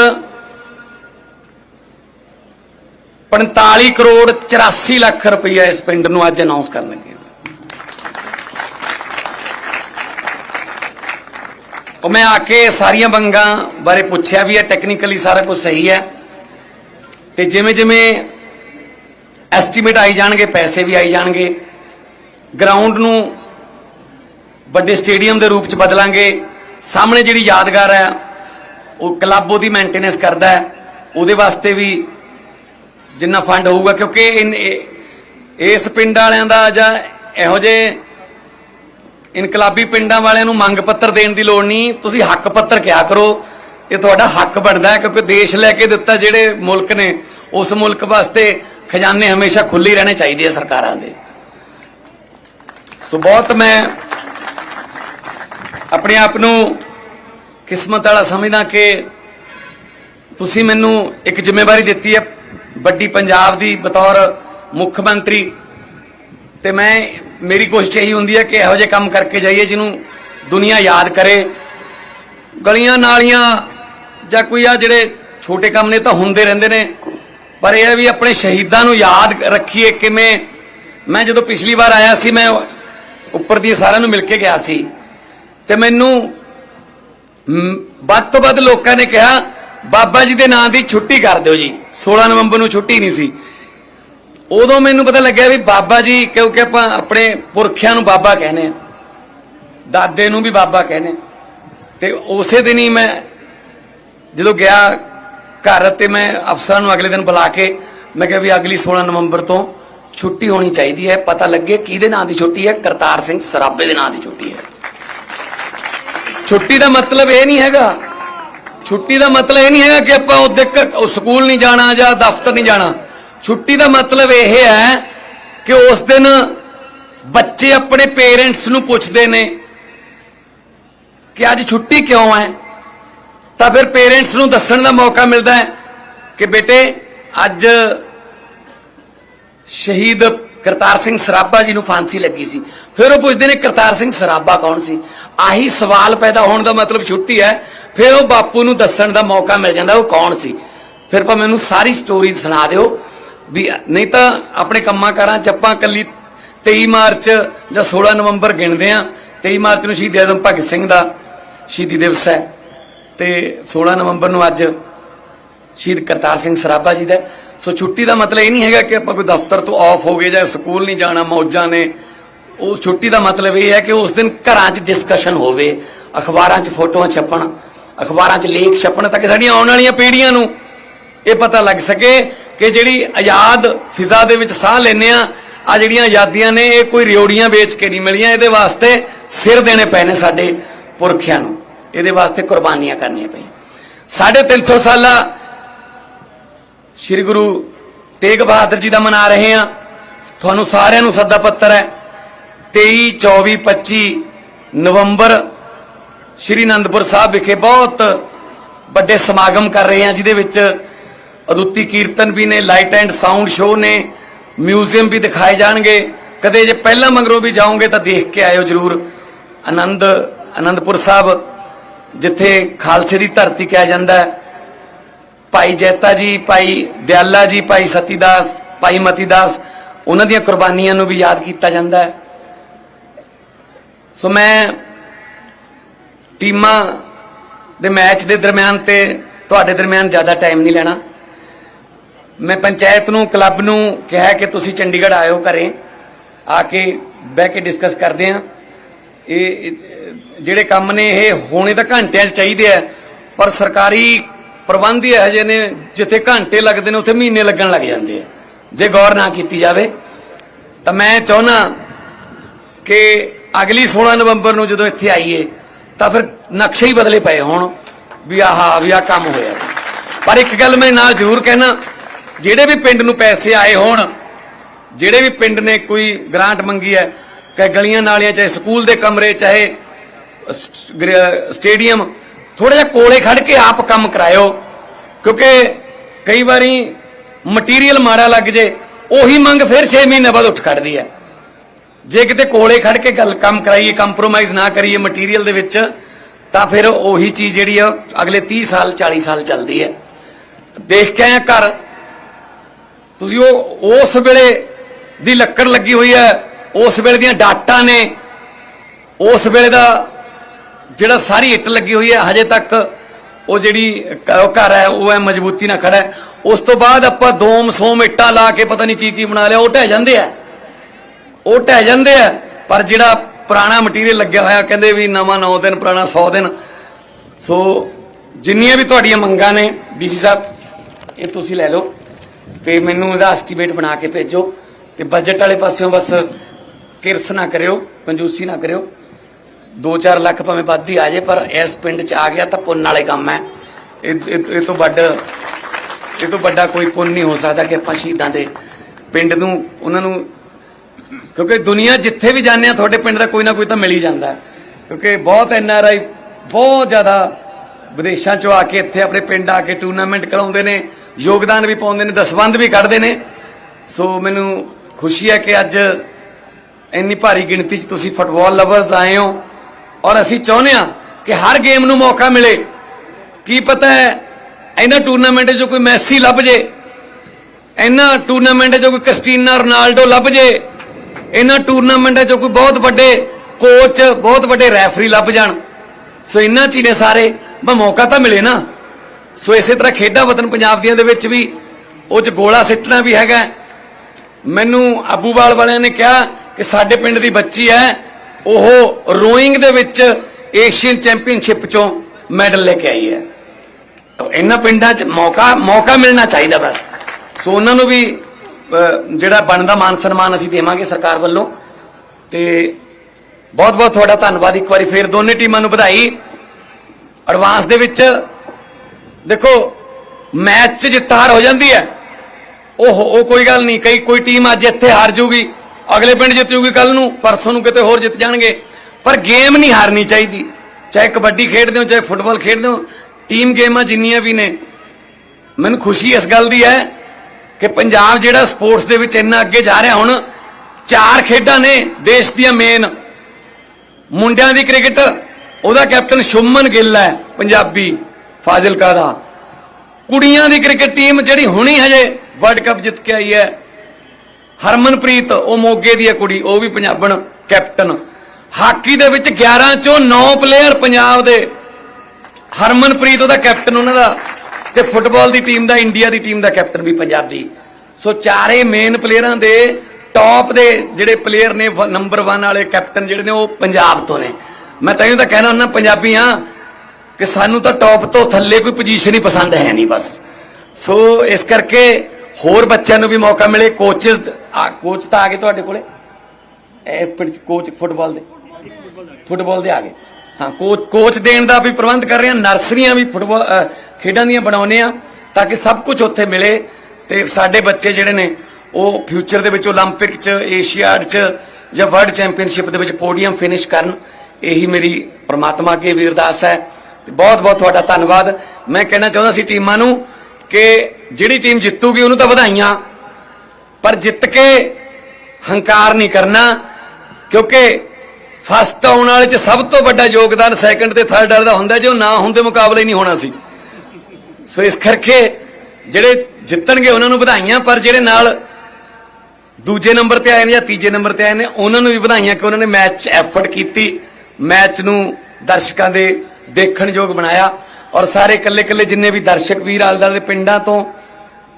45 ਕਰੋੜ 84 ਲੱਖ ਰੁਪਈਆ ਇਸ ਪਿੰਡ ਨੂੰ ਅੱਜ ਅਨਾਉਂਸ ਕਰਨ ਲੱਗੇ ਉਹ ਮੈਂ ਆ ਕੇ ਸਾਰੀਆਂ ਮੰਗਾਂ ਬਾਰੇ ਪੁੱਛਿਆ ਵੀ ਹੈ ਟੈਕਨੀਕਲੀ ਸਾਰਾ ਕੁਝ ਸਹੀ ਹੈ। ਤੇ ਜਿਵੇਂ ਜਿਵੇਂ ਐਸਟੀਮੇਟ ਆਈ ਜਾਣਗੇ, ਪੈਸੇ ਵੀ ਆਈ ਜਾਣਗੇ ਗਰਾਊਂਡ ਨੂੰ ਵੱਡੇ ਸਟੇਡੀਅਮ ਦੇ ਰੂਪ ਚ ਬਦਲਾਂਗੇ, ਸਾਹਮਣੇ ਜਿਹੜੀ ਯਾਦਗਾਰ ਹੈ, ਉਹ ਕਲੱਬ ਉਹਦੀ ਮੇਨਟੇਨੈਂਸ ਕਰਦਾ ਹੈ, ਉਹਦੇ ਵਾਸਤੇ ਵੀ ਜਿੰਨਾ ਫੰਡ ਹੋਊਗਾ, ਕਿਉਂਕਿ ਇਨ- ਇਸ ਪਿੰਡ ਵਾਲਿਆਂ ਦਾ ਜਾਂ ਇਹੋ ਜਿਹੇ ਇਨਕਲਾਬੀ ਪਿੰਡਾਂ ਵਾਲਿਆਂ ਨੂੰ ਮੰਗ ਪੱਤਰ ਦੇਣ ਦੀ ਲੋੜ ਨਹੀਂ। ਤੁਸੀਂ ਹੱਕ ਪੱਤਰ ਕਿਹਾ ਕਰੋ? ਇਹ ਤੁਹਾਡਾ ਹੱਕ ਬਣਦਾ ਹੈ ਕਿਉਂਕਿ ਦੇਸ਼ ਲੈ ਕੇ ਦਿੱਤਾ ਜਿਹੜੇ ਮੁਲਕ ਨੇ, ਉਸ ਮੁਲਕ ਵਾਸਤੇ ਖਜ਼ਾਨੇ ਹਮੇਸ਼ਾ ਖੁੱਲੇ ਰਹਿਣੇ ਚਾਹੀਦੇ ਆ ਸਰਕਾਰਾਂ ਦੇ। ਸੋ ਬਹੁਤ ਮੈਂ ਆਪਣੇ ਆਪ ਨੂੰ ਕਿਸਮਤ ਵਾਲਾ ਸਮਝਦਾ ਕਿ ਤੁਸੀਂ ਮੈਨੂੰ ਇੱਕ ਜ਼ਿੰਮੇਵਾਰੀ ਦਿੱਤੀ ਹੈ, ਵੱਡੀ ਪੰਜਾਬ ਦੀ ਬਤੌਰ ਮੁੱਖ ਮੰਤਰੀ। ਤੇ ਮੈਂ ਮੇਰੀ ਕੋਸ਼ਿਸ਼ ਇਹੀ ਹੁੰਦੀ ਹੈ ਕਿ ਇਹੋ ਜਿਹੇ ਕੰਮ ਕਰਕੇ ਜਾਈਏ ਜਿਹਨੂੰ ਦੁਨੀਆ ਯਾਦ ਕਰੇ। ਗਲੀਆਂ ਨਾਲੀਆਂ ਜਾਂ ਕੋਈ ਆ ਜਿਹੜੇ ਛੋਟੇ ਕੰਮ ਨੇ ਤਾਂ ਹੁੰਦੇ ਰਹਿੰਦੇ ਨੇ। ਪਰ ਇਹ ਵੀ ਆਪਣੇ ਸ਼ਹੀਦਾਂ ਨੂੰ ਯਾਦ ਰੱਖੀਏ ਕਿਵੇਂ। ਮੈਂ ਜਦੋਂ ਪਿਛਲੀ ਵਾਰ ਆਇਆ ਸੀ, ਮੈਂ ਉੱਪਰ ਦੀ ਸਾਰਿਆਂ ਨੂੰ ਮਿਲ ਕੇ ਗਿਆ ਸੀ। ਤੇ ਮੈਨੂੰ ਵੱਧ ਤੋਂ ਵੱਧ ਲੋਕਾਂ ਨੇ ਕਿਹਾ, ਬਾਬਾ ਜੀ ਦੇ ਨਾਂ ਦੀ ਛੁੱਟੀ ਕਰ ਦਿਓ ਜੀ। 16 ਨਵੰਬਰ ਨੂੰ ਛੁੱਟੀ ਨਹੀਂ ਸੀ। ਉਦੋਂ ਮੈਨੂੰ ਪਤਾ ਲੱਗਿਆ ਵੀ ਬਾਬਾ ਜੀ, ਕਿਉਂਕਿ ਆਪਾਂ ਆਪਣੇ ਪੁਰਖਿਆਂ ਨੂੰ ਬਾਬਾ ਕਹਿੰਦੇ ਆ ਦਾਦੇ ਨੂੰ ਵੀ ਬਾਬਾ ਕਹਿੰਦੇ ਤੇ ਉਸੇ ਦਿਨ ਹੀ ਮੈਂ ਜਦੋਂ ਗਿਆ ਘਰ ਤੇ ਮੈਂ ਅਫਸਰਾਂ ਨੂੰ ਅਗਲੇ ਦਿਨ ਬੁਲਾ ਕੇ ਮੈਂ ਕਿਹਾ ਵੀ ਅਗਲੀ 16 ਨਵੰਬਰ ਤੋਂ ਛੁੱਟੀ ਹੋਣੀ ਚਾਹੀਦੀ ਹੈ। ਪਤਾ ਲੱਗੇ ਕਿਹਦੇ ਨਾਂ ਦੀ ਛੁੱਟੀ ਹੈ? ਕਰਤਾਰ ਸਿੰਘ ਸਰਾਬੇ ਦੇ ਨਾਂ ਦੀ ਛੁੱਟੀ ਹੈ। ਛੁੱਟੀ ਦਾ ਮਤਲਬ ਇਹ ਨਹੀਂ ਹੈਗਾ। ਛੁੱਟੀ ਦਾ ਮਤਲਬ ਇਹ ਨਹੀਂ ਹੈਗਾ ਕਿ ਆਪਾਂ ਉਹਦੇ ਉਹ ਸਕੂਲ ਨਹੀਂ ਜਾਣਾ ਜਾਂ ਦਫ਼ਤਰ ਨਹੀਂ ਜਾਣਾ। ਛੁੱਟੀ ਦਾ ਮਤਲਬ ਇਹ ਹੈ ਕਿ ਉਸ ਦਿਨ ਬੱਚੇ ਆਪਣੇ ਪੇਰੈਂਟਸ ਨੂੰ ਪੁੱਛਦੇ ਨੇ ਕਿ ਅੱਜ ਛੁੱਟੀ ਕਿਉਂ ਹੈ? ਤਾਂ ਫਿਰ ਪੇਰੈਂਟਸ ਨੂੰ ਦੱਸਣ ਦਾ ਮੌਕਾ ਮਿਲਦਾ ਹੈ ਕਿ ਬੇਟੇ, ਅੱਜ ਸ਼ਹੀਦ ਕਰਤਾਰ ਸਿੰਘ ਸਰਾਭਾ ਜੀ ਨੂੰ ਫਾਂਸੀ ਲੱਗੀ ਸੀ। ਫਿਰ ਉਹ ਪੁੱਛਦੇ ਨੇ, ਕਰਤਾਰ ਸਿੰਘ ਸਰਾਭਾ ਕੌਣ ਸੀ? ਆਹੀ ਸਵਾਲ ਪੈਦਾ ਹੋਣ ਦਾ ਮਤਲਬ ਛੁੱਟੀ ਹੈ। ਫਿਰ ਉਹ ਬਾਪੂ ਨੂੰ ਦੱਸਣ ਦਾ ਮੌਕਾ ਮਿਲ ਜਾਂਦਾ, ਉਹ ਕੌਣ ਸੀ? ਫਿਰ ਭਾਵੇਂ ਮੈਨੂੰ ਸਾਰੀ ਸਟੋਰੀ ਸੁਣਾ ਦਿਓ। ਵੀ ਨਹੀਂ ਤਾਂ ਆਪਣੇ ਕੰਮਾਂ ਕਾਰਾਂ ਚ ਆਪਾਂ ਕੱਲੀ 23 ਮਾਰਚ ਜਾਂ 16 ਨਵੰਬਰ ਗਿਣਦੇ ਆ 23 ਮਾਰਚ ਨੂੰ ਸ਼ਹੀਦ ਆਜ਼ਮ ਭਗਤ ਸਿੰਘ ਦਾ ਸ਼ਹੀਦੀ ਦਿਵਸ ਹੈ। ਤੇ 16 ਨਵੰਬਰ ਨੂੰ ਅੱਜ ਸ਼ਹੀਦ ਕਰਤਾਰ ਸਿੰਘ ਸਰਾਭਾ ਜੀ ਦਾ ਸੋ ਛੁੱਟੀ ਦਾ ਮਤਲਬ ਇਹ ਨਹੀਂ ਹੈਗਾ ਕਿ ਆਪਾਂ ਕੋਈ ਦਫ਼ਤਰ ਤੋਂ ਆਫ ਹੋ ਗਏ ਜਾਂ ਸਕੂਲ ਨਹੀਂ ਜਾਣਾ, ਮੌਜਾਂ ਨੇ। ਉਹ ਛੁੱਟੀ ਦਾ ਮਤਲਬ ਇਹ ਹੈ ਕਿ ਉਸ ਦਿਨ ਘਰਾਂ 'ਚ ਡਿਸਕਸ਼ਨ ਹੋਵੇ, ਅਖਬਾਰਾਂ 'ਚ ਫੋਟੋਆਂ ਛਪਣ, ਅਖਬਾਰਾਂ 'ਚ ਲੇਖ ਛਪਣ ਤਾਂ ਕਿ ਸਾਡੀਆਂ ਆਉਣ ਵਾਲੀਆਂ ਪੀੜ੍ਹੀਆਂ ਨੂੰ ਇਹ ਪਤਾ ਲੱਗ ਸਕੇ ਕਿ ਜਿਹੜੀ ਆਜ਼ਾਦ ਫਿਜ਼ਾ ਦੇ ਵਿੱਚ ਸਾਹ ਲੈਨੇ ਆ ਆ ਜਿਹੜੀਆਂ ਆਜ਼ਾਦੀਆਂ ਨੇ, ਇਹ ਕੋਈ ਰਿਓੜੀਆਂ ਵੇਚ ਕੇ ਨਹੀਂ ਮਿਲੀਆਂ। ਇਹਦੇ ਵਾਸਤੇ ਸਿਰ ਦੇਣੇ ਪਏ ਨੇ ਸਾਡੇ ਪੁਰਖਿਆਂ ਨੂੰ। ਇਹਦੇ ਵਾਸਤੇ ਕੁਰਬਾਨੀਆਂ ਕਰਨੀਆਂ ਪਈਆਂ। ਸਾਢੇ 300 ਸਾਲਾ ਸ੍ਰੀ ਗੁਰੂ ਤੇਗ ਬਹਾਦਰ ਜੀ ਦਾ ਮਨਾ ਰਹੇ ਆ ਤੁਹਾਨੂੰ ਸਾਰਿਆਂ ਨੂੰ ਸੱਦਾ ਪੱਤਰ ਹੈ। 23 24 25 ਨਵੰਬਰ ਸ੍ਰੀ ਅਨੰਦਪੁਰ ਸਾਹਿਬ ਵਿਖੇ ਬਹੁਤ ਵੱਡੇ ਸਮਾਗਮ ਕਰ ਰਹੇ ਆ ਜਿਹਦੇ ਵਿੱਚ ਅਦੁੱਤੀ ਕੀਰਤਨ ਵੀ ਨੇ ਲਾਈਟ ਐਂਡ ਸਾਊਂਡ ਸ਼ੋਅ ਨੇ ਮਿਊਜ਼ੀਅਮ ਵੀ ਦਿਖਾਏ ਜਾਣਗੇ। ਕਦੇ ਜੇ ਪਹਿਲਾਂ ਮੰਗਰੋਂ ਵੀ ਜਾਓਗੇ ਤਾਂ ਦੇਖ ਕੇ ਆਇਓ ਜਰੂਰ। ਆਨੰਦ, ਆਨੰਦਪੁਰ ਸਾਹਿਬ, ਜਿੱਥੇ ਖਾਲਸੇ ਦੀ ਧਰਤੀ ਕਿਹਾ ਜਾਂਦਾ ਹੈ। ਭਾਈ ਜੈਤਾ ਜੀ, ਭਾਈ ਦਿਆਲਾ ਜੀ, ਭਾਈ ਸਤੀਦਾਸ, ਭਾਈ ਮਤੀਦਾਸ, ਉਹਨਾਂ ਦੀਆਂ ਕੁਰਬਾਨੀਆਂ ਨੂੰ ਵੀ ਯਾਦ ਕੀਤਾ ਜਾਂਦਾ ਹੈ। ਸੋ ਮੈਂ ਟੀਮਾਂ ਦੇ ਮੈਚ ਦੇ ਦਰਮਿਆਨ ਤੇ ਤੁਹਾਡੇ ਦਰਮਿਆਨ ਜ਼ਿਆਦਾ ਟਾਈਮ ਨਹੀਂ ਲੈਣਾ। ਮੈਂ ਪੰਚਾਇਤ ਨੂੰ, ਕਲੱਬ ਨੂੰ ਕਿਹਾ ਕਿ ਤੁਸੀਂ ਚੰਡੀਗੜ੍ਹ ਆਇਓ ਘਰੇ, ਆ ਕੇ ਬਹਿ ਕੇ ਡਿਸਕਸ ਕਰਦੇ ਆ। ਇਹ ਜਿਹੜੇ ਕੰਮ ਨੇ, ਇਹ ਹੋਣੇ ਤਾਂ ਘੰਟਿਆਂ 'ਚ ਚਾਹੀਦੇ ਆ, ਪਰ ਸਰਕਾਰੀ ਪ੍ਰਬੰਧ ਹੀ ਇਹੋ ਜਿਹੇ ਨੇ, ਜਿੱਥੇ ਘੰਟੇ ਲੱਗਦੇ ਨੇ, ਉੱਥੇ ਮਹੀਨੇ ਲੱਗਣ ਲੱਗ ਜਾਂਦੇ ਆ। ਜੇ ਗੌਰ ਨਾ ਕੀਤੀ ਜਾਵੇ, ਤਾਂ ਮੈਂ ਚਾਹੁੰਦਾ ਕਿ ਅਗਲੀ 16 ਨਵੰਬਰ ਨੂੰ ਜਦੋਂ ਇੱਥੇ ਆਈਏ, ਤਾਂ ਫਿਰ ਨਕਸ਼ੇ ਹੀ ਬਦਲੇ ਪਏ ਹੋਣ, ਵੀ ਆਹ ਵੀ ਆਹ ਕੰਮ ਹੋਇਆ। ਪਰ ਇੱਕ ਗੱਲ ਮੈਂ ਨਾਲ ਜ਼ਰੂਰ ਕਹਿਣਾ ਜਿਹੜੇ ਵੀ ਪਿੰਡ ਨੂੰ ਪੈਸੇ ਆਏ ਹੋਣ, ਜਿਹੜੇ ਵੀ ਪਿੰਡ ਨੇ ਕੋਈ ਗ੍ਰਾਂਟ ਮੰਗੀ ਹੈ ਕਿ ਗਲੀਆਂ ਨਾਲੀਆਂ, ਚਾਹੇ ਸਕੂਲ ਦੇ ਕਮਰੇ, ਚਾਹੇ ਸਟੇਡੀਅਮ ਥੋੜਾ ਜਿਹਾ ਕੋਲੇ ਖੜ ਕੇ ਆਪ ਕੰਮ ਕਰਾਇਓ, ਕਿਉਂਕਿ ਕਈ ਵਾਰੀ ਮਟੀਰੀਅਲ ਮਾੜਾ ਲੱਗ ਜੇ, ਉਹੀ ਮੰਗ ਫਿਰ 6 ਮਹੀਨੇ ਬਾਅਦ ਉੱਠ ਖੜਦੀ ਹੈ। ਜੇ ਕਿਤੇ ਕੋਲੇ ਖੜ ਕੇ ਗੱਲ ਕੰਮ ਕਰਾਈਏ ਕੰਪਰੋਮਾਈਜ਼ ਨਾ ਕਰੀਏ ਮਟੀਰੀਅਲ ਦੇ ਵਿੱਚ, ਤਾਂ ਫਿਰ ਉਹੀ ਚੀਜ਼ ਜਿਹੜੀ ਆ, ਅਗਲੇ 30 ਸਾਲ 40 ਸਾਲ ਚੱਲਦੀ ਹੈ। ਦੇਖ ਕੇ ਆਇਆ ਘਰ ਤੁਸੀਂ ਉਹ, ਉਸ ਵੇਲੇ ਦੀ ਲੱਕੜ ਲੱਗੀ ਹੋਈ ਹੈ, ਉਸ ਵੇਲੇ ਦੀਆਂ ਡਾਟਾਂ ਨੇ, ਉਸ ਵੇਲੇ ਦਾ ਜਿਹੜਾ ਸਾਰੀ ਇੱਟ ਲੱਗੀ ਹੋਈ ਹੈ, ਹਜੇ ਤੱਕ ਉਹ ਜਿਹੜੀ ਘਰ ਹੈ, ਉਹ ਹੈ ਮਜ਼ਬੂਤੀ ਨਾਲ ਖੜਾ ਹੈ। ਉਸ ਤੋਂ ਬਾਅਦ ਆਪਾਂ ਦੋਮ ਸੋਮ ਇੱਟਾਂ ਲਾ ਕੇ ਪਤਾ ਨਹੀਂ ਕੀ ਕੀ ਬਣਾ ਲਿਆ, ਉਹ ਢਹਿ ਜਾਂਦੇ ਆ। ਉਹ ਢਹਿ ਜਾਂਦੇ ਆ, ਪਰ ਜਿਹੜਾ ਪੁਰਾਣਾ ਮਟੀਰੀਅਲ ਲੱਗਿਆ ਹੋਇਆ, ਕਹਿੰਦੇ ਵੀ ਨਵਾਂ 9 ਦਿਨ, ਪੁਰਾਣਾ 100 ਦਿਨ। ਸੋ ਜਿੰਨੀਆਂ ਵੀ ਤੁਹਾਡੀਆਂ ਮੰਗਾਂ ਨੇ, ਡੀਸੀ ਸਾਹਿਬ, ਇਹ ਤੁਸੀਂ ਲੈ ਲਓ। ਤੇ ਮੈਨੂੰ ਇਹਦਾ ਐਸਟੀਮੇਟ ਬਣਾ ਕੇ ਭੇਜੋ ਤੇ ਬਜਟ ਵਾਲੇ ਪਾਸਿਓਂ ਬਸ ਕਿਰਸ ਨਾ ਕਰਿਓ, ਕੰਜੂਸੀ ਨਾ ਕਰਿਓ। 2-4 ਲੱਖ ਭਾਵੇਂ ਵੱਧ ਹੀ ਆ ਜੇ, ਪਰ ਇਸ ਪਿੰਡ ਚ ਆ ਗਿਆ ਤਾਂ ਪੁੰਨ ਵਾਲੇ ਕੰਮ ਹੈ। ਇਹ ਤੋਂ ਵੱਡ, ਇਹ ਤੋਂ ਵੱਡਾ ਕੋਈ ਪੁੰਨ ਨਹੀਂ ਹੋ ਸਕਦਾ ਕਿ ਆਪਾਂ ਸ਼ਹੀਦਾਂ ਦੇ ਪਿੰਡ ਨੂੰ, ਉਹਨਾਂ ਨੂੰ, ਕਿਉਂਕਿ ਦੁਨੀਆ ਜਿੱਥੇ ਵੀ ਜਾਂਦੇ ਆ, ਤੁਹਾਡੇ ਪਿੰਡ ਦਾ ਕੋਈ ਨਾ ਕੋਈ ਤਾਂ ਮਿਲ ਹੀ ਜਾਂਦਾ ਕਿਉਂਕਿ ਬਹੁਤ ਐਨ ਆਰ ਆਈ ਬਹੁਤ ਜ਼ਿਆਦਾ ਵਿਦੇਸ਼ਾਂ ਚੋਂ ਆ ਕੇ ਇੱਥੇ ਆਪਣੇ ਪਿੰਡ ਆ ਕੇ ਟੂਰਨਾਮੈਂਟ ਕਰਾਉਂਦੇ ਨੇ, ਯੋਗਦਾਨ ਵੀ ਪਾਉਂਦੇ ਨੇ ਦਸਵੰਦ ਵੀ ਕੱਢਦੇ ਨੇ। ਸੋ ਮੈਨੂੰ ਖੁਸ਼ੀ ਹੈ ਕਿ ਅੱਜ ਇੰਨੀ ਭਾਰੀ ਗਿਣਤੀ 'ਚ ਤੁਸੀਂ ਫੁੱਟਬਾਲ ਲਵਰਸ ਆਏ ਹੋ ਔਰ ਅਸੀਂ ਚਾਹੁੰਦੇ ਹਾਂ ਕਿ ਹਰ ਗੇਮ ਨੂੰ ਮੌਕਾ ਮਿਲੇ। ਕੀ ਪਤਾ ਹੈ, ਇਹਨਾਂ ਟੂਰਨਾਮੈਂਟ 'ਚ ਕੋਈ ਮੈਸੀ ਲੱਭ ਜੇ, ਇਹਨਾਂ ਟੂਰਨਾਮੈਂਟ 'ਚ ਕੋਈ ਕ੍ਰਿਸਟੀਨਾ ਰੋਨਾਲਡੋ ਲੱਭ ਜੇ, ਇਹਨਾਂ ਟੂਰਨਾਮੈਂਟਾਂ 'ਚ ਕੋਈ ਬਹੁਤ ਵੱਡੇ ਕੋਚ ਬਹੁਤ ਵੱਡੇ ਰੈਫਰੀ ਲੱਭ ਜਾਣ। ਸੋ ਇਹਨਾਂ 'ਚ ਨੇ ਸਾਰੇ। ਬਸ ਮੌਕਾ ਤਾਂ ਮਿਲੇ ਨਾ। ਸੋ ਇਸੇ ਤਰ੍ਹਾਂ ਖੇਡਾਂ ਵਤਨ ਪੰਜਾਬ ਦੀਆਂ ਦੇ ਵਿੱਚ ਵੀ ਉਹ 'ਚ ਗੋਲਾ ਸਿੱਟਣਾ ਵੀ ਹੈਗਾ। ਮੈਨੂੰ ਅਬੂਵਾਲ ਵਾਲਿਆਂ ਨੇ ਕਿਹਾ ਕਿ ਸਾਡੇ ਪਿੰਡ ਦੀ ਬੱਚੀ ਹੈ, ਉਹ ਰੋਇੰਗ ਦੇ ਵਿੱਚ ਏਸ਼ੀਅਨ ਚੈਂਪੀਅਨਸ਼ਿਪ ਚੋਂ ਮੈਡਲ ਲੈ ਕੇ ਆਈ ਹੈ। ਤਾਂ ਇਹਨਾਂ ਪਿੰਡਾਂ 'ਚ ਮੌਕਾ ਮੌਕਾ ਮਿਲਣਾ ਚਾਹੀਦਾ ਬਸ। ਸੋ ਉਹਨਾਂ ਨੂੰ ਵੀ ਜਿਹੜਾ ਬਣਦਾ ਮਾਨ ਸਨਮਾਨ ਅਸੀਂ ਦੇਵਾਂਗੇ ਸਰਕਾਰ ਵੱਲੋਂ। ਤੇ ਬਹੁਤ ਬਹੁਤ ਤੁਹਾਡਾ ਧੰਨਵਾਦ। ਇੱਕ ਵਾਰੀ ਫੇਰ ਦੋਨੇ ਟੀਮਾਂ ਨੂੰ ਵਧਾਈ। ਐਡਵਾਂਸ ਦੇ ਵਿੱਚ ਦੇਖੋ, ਮੈਚ 'ਚ ਜਿੱਤ ਹਾਰ ਹੋ ਜਾਂਦੀ ਹੈ। ਉਹ ਉਹ ਕੋਈ ਗੱਲ ਨਹੀਂ, ਕਈ, ਕੋਈ ਟੀਮ ਅੱਜ ਇੱਥੇ ਹਾਰ ਜੂਗੀ ਅਗਲੇ ਪਿੰਡ ਜਿੱਤ ਜੂਗੀ ਕੱਲ ਨੂੰ, ਪਰਸੋਂ ਨੂੰ ਕਿਤੇ ਹੋਰ ਜਿੱਤ ਜਾਣਗੇ। ਪਰ ਗੇਮ ਨਹੀਂ ਹਾਰਨੀ ਚਾਹੀਦੀ, ਚਾਹੇ ਕਬੱਡੀ ਖੇਡਦੇ ਹੋ, ਚਾਹੇ ਫੁੱਟਬਾਲ ਖੇਡਦੇ ਹੋ, ਟੀਮ ਗੇਮਾਂ ਜਿੰਨੀਆਂ ਵੀ ਨੇ, ਮੈਨੂੰ ਖੁਸ਼ੀ ਇਸ ਗੱਲ ਦੀ ਹੈ ਕਿ ਪੰਜਾਬ ਜਿਹੜਾ ਸਪੋਰਟਸ ਦੇ ਵਿੱਚ ਇੰਨਾ ਅੱਗੇ ਜਾ ਰਿਹਾ ਹੁਣ, ਚਾਰ ਖੇਡਾਂ ਨੇ ਦੇਸ਼ ਦੀਆਂ ਮੇਨ ਮੁੰਡਿਆਂ ਦੀ ਕ੍ਰਿਕਟ ਉਹਦਾ ਕੈਪਟਨ ਸ਼ੁਭਮਨ ਗਿੱਲ ਹੈ, ਪੰਜਾਬੀ, ਫਾਜ਼ਿਲਕਾ ਦਾ। ਕੁੜੀਆਂ ਦੀ ਕ੍ਰਿਕਟ ਟੀਮ ਜਿਹੜੀ ਹੁਣੀ ਹਜੇ ਵਰਲਡ ਕੱਪ ਜਿੱਤ ਕੇ ਆਈ ਹੈ। ਹਰਮਨਪ੍ਰੀਤ, ਉਹ ਮੋਗੇ ਦੀ ਹੈ ਕੁੜੀ, ਉਹ ਵੀ ਪੰਜਾਬਣ ਕੈਪਟਨ। ਹਾਕੀ ਦੇ ਵਿੱਚ 11 ਚੋਂ 9 ਪਲੇਅਰ ਪੰਜਾਬ ਦੇ। ਹਰਮਨਪ੍ਰੀਤ ਉਹਦਾ ਕੈਪਟਨ ਉਹਨਾਂ ਦਾ। ਤੇ ਫੁੱਟਬਾਲ ਦੀ ਟੀਮ ਦਾ, ਇੰਡੀਆ ਦੀ ਟੀਮ ਦਾ ਕੈਪਟਨ ਵੀ ਪੰਜਾਬੀ। ਸੋ ਚਾਰੇ ਮੇਨ ਪਲੇਅਰਾਂ ਦੇ ਟੌਪ ਦੇ ਜਿਹੜੇ ਪਲੇਅਰ ਨੇ ਨੰਬਰ 1 ਵਾਲੇ ਕੈਪਟਨ ਜਿਹੜੇ ਨੇ, ਉਹ ਪੰਜਾਬ ਤੋਂ ਨੇ। ਮੈਂ ਤਾਂ ਇਹ ਤਾਂ ਕਹਿਣਾ ਹੁੰਦਾ ਪੰਜਾਬੀ ਹਾਂ ਕਿ ਸਾਨੂੰ ਤਾਂ ਟੌਪ ਤੋਂ ਥੱਲੇ ਕੋਈ ਪੋਜੀਸ਼ਨ ਹੀ ਪਸੰਦ ਹੈ ਨਹੀਂ ਬਸ ਸੋ ਇਸ ਕਰਕੇ ਹੋਰ ਬੱਚਿਆਂ ਨੂੰ ਵੀ ਮੌਕਾ ਮਿਲੇ ਕੋਚਸ ਕੋਚ ਤਾਂ ਆ ਗਏ ਤੁਹਾਡੇ ਕੋਲੇ ਇਸ ਪਿੰਡ ਚ ਕੋਚ ਫੁੱਟਬਾਲ ਦੇ ਫੁੱਟਬਾਲ ਦੇ ਆ ਗਏ ਹਾਂ ਕੋਚ ਕੋਚ ਦੇਣ ਦਾ ਵੀ ਪ੍ਰਬੰਧ ਕਰ ਰਹੇ ਹਾਂ ਨਰਸਰੀਆਂ ਵੀ ਫੁੱਟਬਾਲ ਅ, ਖੇਡਾਂ ਦੀਆਂ ਬਣਾਉਨੇ ਆ ਤਾਂ ਕਿ ਸਭ ਕੁਝ ਉੱਥੇ ਮਿਲੇ ਤੇ ਸਾਡੇ ਬੱਚੇ ਜਿਹੜੇ ਨੇ ਉਹ ਫਿਊਚਰ ਦੇ ਵਿੱਚ 올림픽 ਚ ਏਸ਼ੀਆਡ ਚ ਜਾਂ ਵਰਲਡ ਚੈਂਪੀਅਨਸ਼ਿਪ ਦੇ ਵਿੱਚ ਪੋਡੀਅਮ ਫਿਨਿਸ਼ ਕਰਨ ਇਹੀ ਮੇਰੀ ਪ੍ਰਮਾਤਮਾ ਅੱਗੇ ਵੀ ਅਰਦਾਸ ਹੈ। ਤੇ ਬਹੁਤ ਬਹੁਤ ਤੁਹਾਡਾ ਧੰਨਵਾਦ। ਮੈਂ ਕਹਿਣਾ ਚਾਹੁੰਦਾ ਸੀ ਟੀਮਾਂ ਨੂੰ ਕਿ ਜਿਹੜੀ ਟੀਮ ਜਿੱਤੂਗੀ ਉਹਨੂੰ ਤਾਂ ਵਧਾਈਆਂ। ਪਰ ਜਿੱਤ ਕੇ ਹੰਕਾਰ ਨਹੀਂ ਕਰਨਾ, ਕਿਉਂਕਿ ਫਸਟ ਆਉਣ ਵਾਲੇ ਚ ਸਭ ਤੋਂ ਵੱਡਾ ਯੋਗਦਾਨ ਸੈਕੰਡ ਤੇ ਥਰਡ ਵਾਲੇ ਦਾ ਹੁੰਦਾ, ਜੇ ਉਹ ਨਾ ਹੁੰਦੇ ਮੁਕਾਬਲੇ ਨਹੀਂ ਹੋਣਾ ਸੀ। ਸੋ ਇਸ ਕਰਕੇ ਜਿਹੜੇ ਜਿੱਤਣਗੇ ਉਹਨਾਂ ਨੂੰ ਵਧਾਈਆਂ, ਪਰ ਜਿਹੜੇ ਨਾਲ ਦੂਜੇ ਨੰਬਰ ਤੇ ਆਏ ਨੇ ਜਾਂ ਤੀਜੇ ਨੰਬਰ ਤੇ ਆਏ ਨੇ, ਉਹਨਾਂ ਨੂੰ ਵੀ ਵਧਾਈਆਂ ਕਿ ਉਹਨਾਂ ਨੇ ਮੈਚ 'ਚ ਐਫਰਟ ਕੀਤੀ। ਮੈਚ ਨੂੰ ਦਰਸ਼ਕਾਂ ਦੇ ਦੇਖਣਯੋਗ ਬਣਾਇਆ ਔਰ ਸਾਰੇ ਇਕੱਲੇ ਇਕੱਲੇ ਜਿੰਨੇ ਵੀ ਦਰਸ਼ਕ ਵੀਰ ਆਲੇ ਦੁਆਲੇ ਦੇ ਪਿੰਡਾਂ ਤੋਂ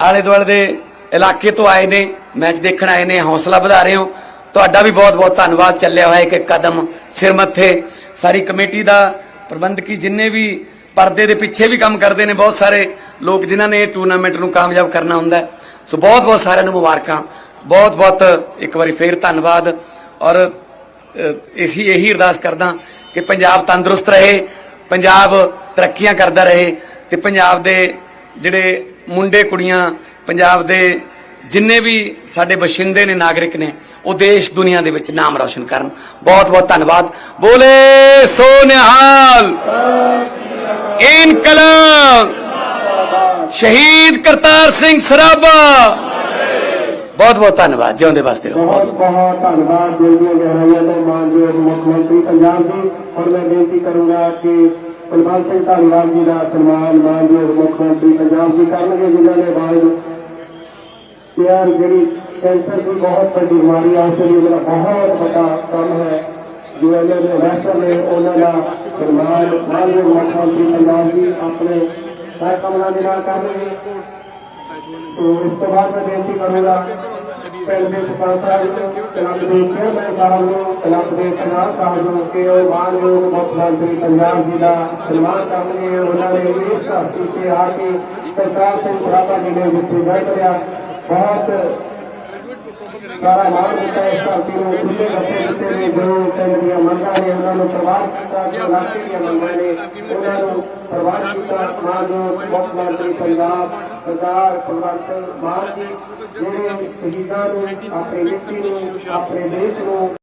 ਆਲੇ ਦੁਆਲੇ ਦੇ ਇਲਾਕੇ ਤੋਂ ਆਏ ਨੇ ਮੈਚ ਦੇਖਣ ਆਏ ਨੇ, ਹੌਸਲਾ ਵਧਾ ਰਹੇ ਹੋ। ਤੁਹਾਡਾ ਵੀ ਬਹੁਤ ਬਹੁਤ ਧੰਨਵਾਦ। ਚੱਲਿਆ ਹੋਇਆ ਇੱਕ ਕਦਮ ਸਿਰ ਮੱਥੇ। ਸਾਰੀ ਕਮੇਟੀ ਦਾ ਪ੍ਰਬੰਧਕੀ ਜਿੰਨੇ ਵੀ ਪਰਦੇ ਦੇ ਪਿੱਛੇ ਵੀ ਕੰਮ ਕਰਦੇ ਨੇ, ਬਹੁਤ ਸਾਰੇ ਲੋਕ ਜਿਨ੍ਹਾਂ ਨੇ ਇਹ ਟੂਰਨਾਮੈਂਟ ਨੂੰ ਕਾਮਯਾਬ ਕਰਨਾ ਹੁੰਦਾ ਸੋ ਬਹੁਤ ਬਹੁਤ ਸਾਰਿਆਂ ਨੂੰ ਮੁਬਾਰਕਾਂ। ਬਹੁਤ ਬਹੁਤ ਇੱਕ ਵਾਰੀ ਫੇਰ ਧੰਨਵਾਦ। ਔਰ ਅਸੀਂ ਇਹੀ ਅਰਦਾਸ ਕਰਦਾ ਕਿ ਪੰਜਾਬ ਤੰਦਰੁਸਤ ਰਹੇ, ਪੰਜਾਬ ਤਰੱਕੀਆਂ ਕਰਦਾ ਰਹੇ ਤੇ ਪੰਜਾਬ ਦੇ ਜਿਹੜੇ ਮੁੰਡੇ ਕੁੜੀਆਂ, ਪੰਜਾਬ ਦੇ ਜਿੰਨੇ ਵੀ ਸਾਡੇ ਬਸ਼ਿੰਦੇ ਨੇ ਨਾਗਰਿਕ ਨੇ, ਉਹ ਦੇਸ਼ ਦੁਨੀਆ ਦੇ ਵਿੱਚ ਨਾਮ ਰੌਸ਼ਨ ਕਰਨ। ਬਹੁਤ ਬਹੁਤ ਧੰਨਵਾਦ। ਬੋਲੇ ਸੋ ਨਿਹਾਲ ਇਨਕਲਾਬ। ਸ਼ਹੀਦ ਕਰਤਾਰ ਸਿੰਘ ਸਰਾਭਾ। بہت بہت دنواد جی آدھے بہت بہت دنواد جو مانج مخمت جی اور میں بےنتی کروں گا کہ کلوتھ سمالیوال جی کا سنمان مانجوگ جی کرنے کے جنہیں بات کینسر بھی بہت ویڈی بماری ہے اس لیے بہت واقع کام ہے۔ جو یہ سنمان مان یوگ پنجاب جی اپنے تو اس کے بعد میں بےنتی کروں گا पहले सिखाता हूँ कलंक देखिए मैं साहब हूँ कलंक देखना साहब हूँ के मान लोग मुख्यमंत्री पंजाब जिला सलमान कामने उन्होंने इस धरती से आके करतार सिंह सराभा जी ने जिथे बैठ गया बहुत ਸਾਰਾ ਮਾਨ ਦਿੱਤਾ ਇਸ ਧਰਤੀ ਨੂੰ ਖੁੱਲੇ ਬੱਚੇ ਦਿੱਤੇ ਨੇ ਜੋ ਪਿੰਡ ਮੰਗਾਂ ਨੇ, ਉਹਨਾਂ ਨੂੰ ਪ੍ਰਵਾਨ ਕੀਤਾ, ਜੋ ਇਲਾਕੇ ਦੀਆਂ ਮੰਗਾਂ ਨੇ, ਉਹਨਾਂ ਨੂੰ ਪ੍ਰਵਾਨ ਕੀਤਾ। ਮਾਨਯੋਗ ਮੁੱਖ ਮੰਤਰੀ ਪੰਜਾਬ ਸਰਦਾਰ ਭਗਵੰਤ ਮਾਨ ਜੀ, ਜਿਹੜੇ ਸ਼ਹੀਦਾਂ ਨੂੰ, ਆਪਣੇ ਮਿੱਟੀ ਨੂੰ, ਆਪਣੇ ਦੇਸ਼ ਨੂੰ